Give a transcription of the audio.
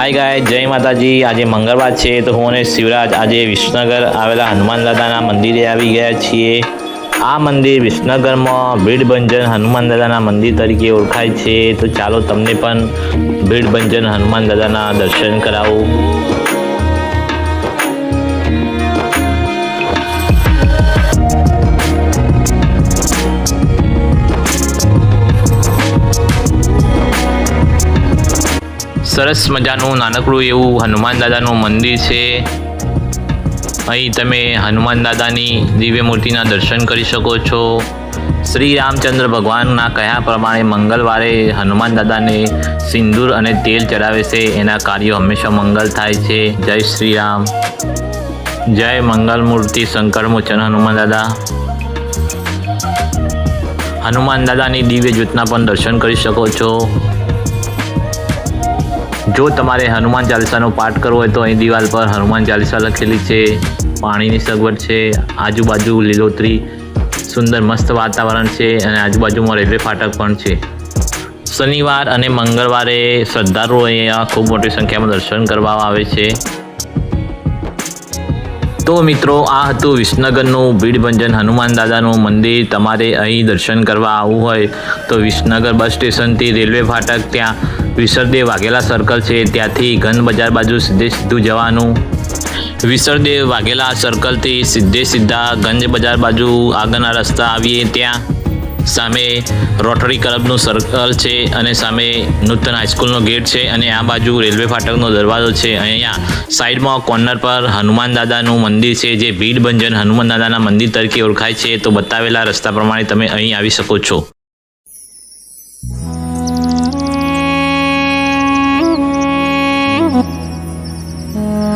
હાય ગાય જય માતાજી. આજે મંગળવાર છે તો હું અને શિવરાજ આજે વિસનગર આવેલા હનુમાન દાદાના મંદિરે આવી ગયા છીએ. આ મંદિર વિસનગરમાં ભીડભંજન હનુમાન દાદાના મંદિર તરીકે ઓળખાય છે. તો ચાલો તમને પણ ભીડભંજન હનુમાન દાદાના દર્શન કરાવું. સરસ મજાનું નાનકડું એવું હનુમાન દાદાનું મંદિર છે. અહીં તમે હનુમાન દાદાની દિવ્ય મૂર્તિના દર્શન કરી શકો છો. શ્રી રામચંદ્ર ભગવાનના કહ્યા પ્રમાણે મંગળવારે હનુમાન દાદાને સિંદૂર અને તેલ ચડાવે છે. એના કાર્યો હંમેશા મંગલ થાય છે. જય શ્રી રામ. જય મંગલ મૂર્તિ શંકર મોચન હનુમાન દાદા. હનુમાન દાદાની દિવ્ય જ્યોતના પણ દર્શન કરી શકો છો. જો તમારે હનુમાન ચાલીસાનો પાઠ કરવો હોય તો અહીં દિવાલ પર હનુમાન ચાલીસા લખેલી છે, પાણીની સગવડ છે, આજુબાજુ લીલોતરી, સુંદર મસ્ત વાતાવરણ છે અને આજુબાજુમાં રેલવે ફાટક પણ છે. શનિવાર અને મંગળવારે શ્રદ્ધાળુઓ અહીંયા ખૂબ મોટી સંખ્યામાં દર્શન કરવા આવે છે. તો મિત્રો, આ હતું વિસનગરનું ભીડભંજન હનુમાન દાદાનું મંદિર. તમારે અહીં દર્શન કરવા આવવું હોય તો વિસનગર બસ સ્ટેશનથી રેલવે ફાટક ત્યાં વિસરદેવ વાઘેલા સર્કલ છે. ત્યાંથી ઘન બજાર બાજુ સીધે સીધું જવાનું. વિસરદેવ વાઘેલા સર્કલથી સીધે સીધા ગંજ બજાર બાજુ આગળના રસ્તા આવીએ ત્યાં. સામે રોટરી ક્લબનું સર્કલ છે અને સામે નૂતન હાઈસ્કૂલનો ગેટ છે અને આ બાજુ રેલવે ફાટકનો દરવાજો છે. અહીંયા સાઈડમાં કોર્નર પર હનુમાન દાદાનું મંદિર છે જે ભીડભંજન હનુમાન દાદાના મંદિર તરીકે ઓળખાય છે. તો બતાવેલા રસ્તા પ્રમાણે તમે અહીં આવી શકો છો. Oh.